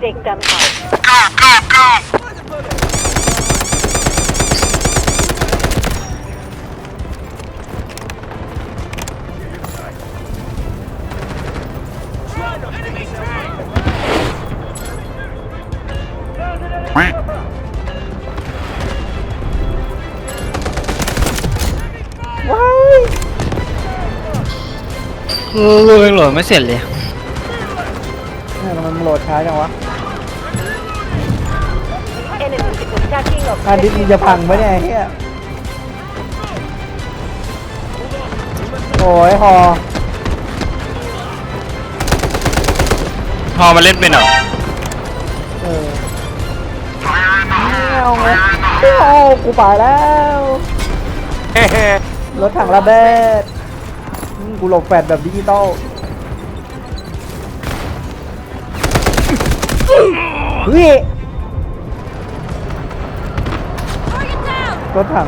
Take them out. ว้ายเออกูยังโหลดไม่เสร็จเลย เนี่ยมันโหลดช้าจังวะ Enemy is attacking อันนี้มึง objective จะพังไหมเนี่ยไอ้เฮียโอ้ยฮอพอมาเล่นเป็นเหรอเออไม่เอาไงไม่เอากูไปแล้ว รถถังระเบิดอืมกูหลบแฟดแบบดิจิตอลเฮ้ย รถถัง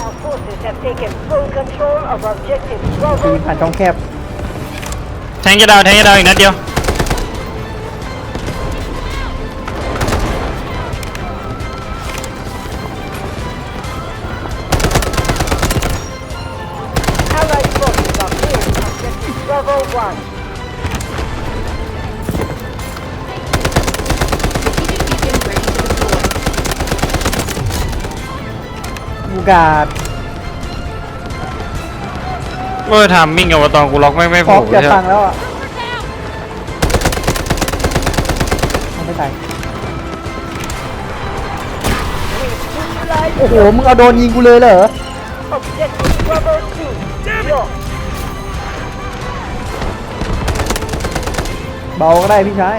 Our forces have taken full control of objective ปี Bravo นผ่านช่องแคบ แทงจะดาวแทงจะดาวอีกนัดเดียว บูกาดเออทำมิ่งกับว่าตอนกูล็อกไม่ไม่ฟอผูกกจะใช่พังแล้วอะเอาไม่ตายโอ้โห มึงเอาโดนยิงกูเลยเหรอ Objective Bravo 2. Lost. เบาก็ได้พี่ชาย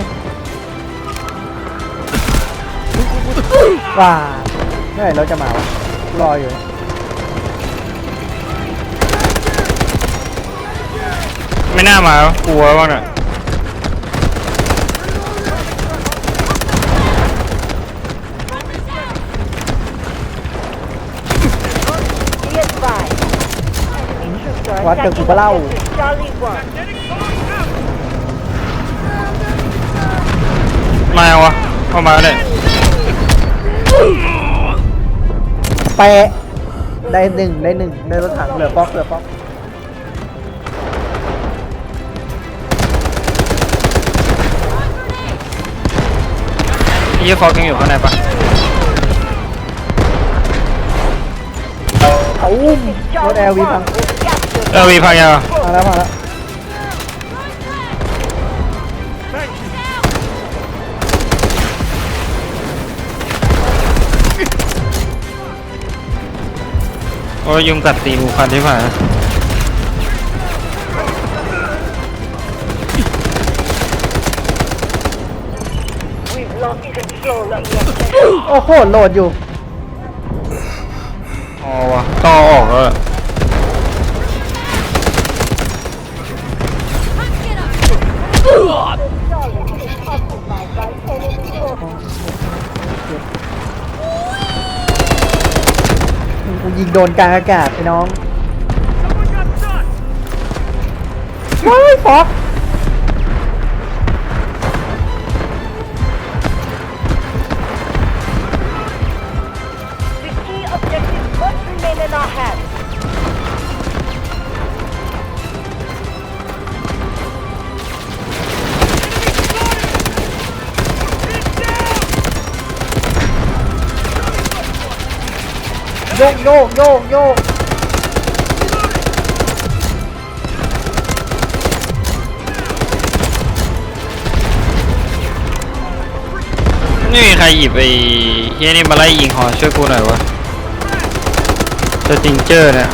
ว้าเมื่อไหร่เราจะมาวะ รออยู่ไม่น่ามากลัวบ้างน่ะ Be advised. Enemy troops are วัดเจอกู attacking ก็เล่า objective Charlie 1. มาวะเข้ามาเลย แปะได้หนึ่งได้หนึ่งได้รถถังเหลือป๊อกเหลือป๊อกพี่ฟอกยังอยู่ข้างในปะเอาอุ้มรถแอลวีพัง was captured. เออวีพังยังอะมาแล้วมาแล้ว โอ้ยยุงกัดตีกูคันที่ผ่าน We've lost control of the objective. โอ้โหโหลดอยู่ อ๋อวะต่อออกแล้ว ยิงโดนกลางอากาศไอ้น้องว้ายฟอก Go, go, go, go. ไม่มีใครหยิบไอ้เฮียนี่มาไล่ยิงหอช่วยกูหน่อยวะสติงเจอร์เนี่ย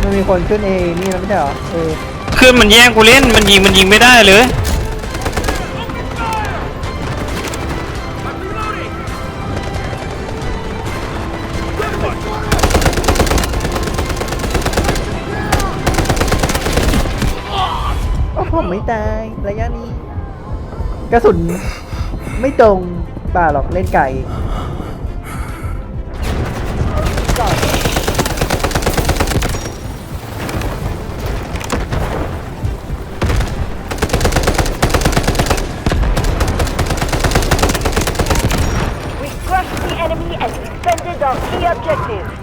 มันมีคนขึ้นเอนี่แล้วไม่ใช่เหรอเออ ขึ้นมันแย่งกูเล่นมันยิงมันยิงไม่ได้เลย ไม่ตายระยะนี้ กระสุนไม่ตรงป่าหรอกเล่นไก่ Crush the enemy and defended our key objective.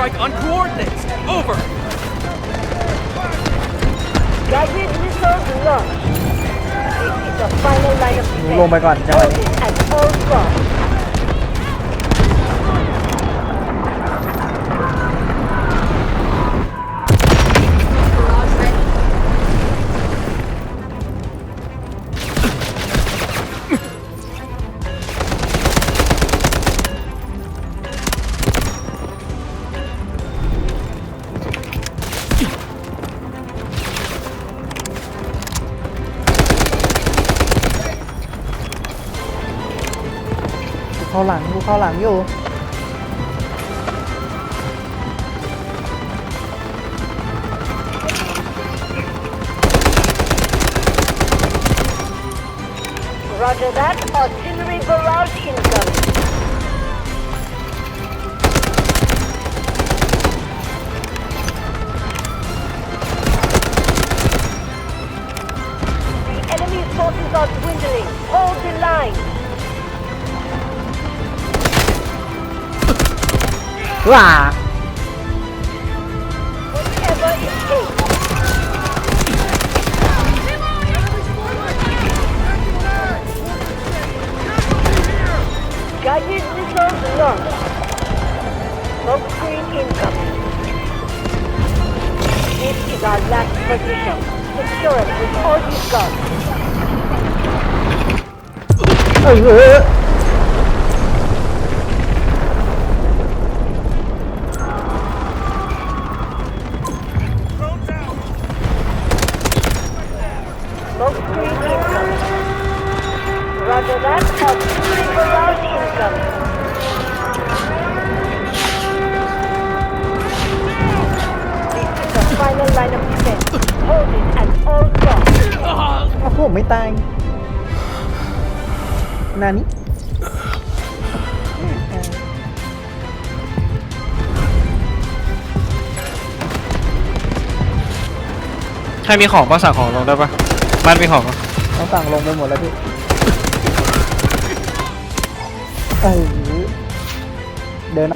strike on coordinates. Over. Guided missiles launched. This is the final line of หนูลงไป defense. ก่อนจังหวะ Hold นี้ it at all costs. าหลังกูเข้าหลังอยู่ Roger that. Artillery barrage incoming. ว้า Whatever it takes. Guided missiles launched. Smoke screen. This is our last position. Secure it with all you've got. โอ้โหไม่ตาย นานี้ใครมีของป้าสั่งของลงได้ปะบ้านมีของปะต้องสั่งลงไปหมดแล้วพี่เออเดิน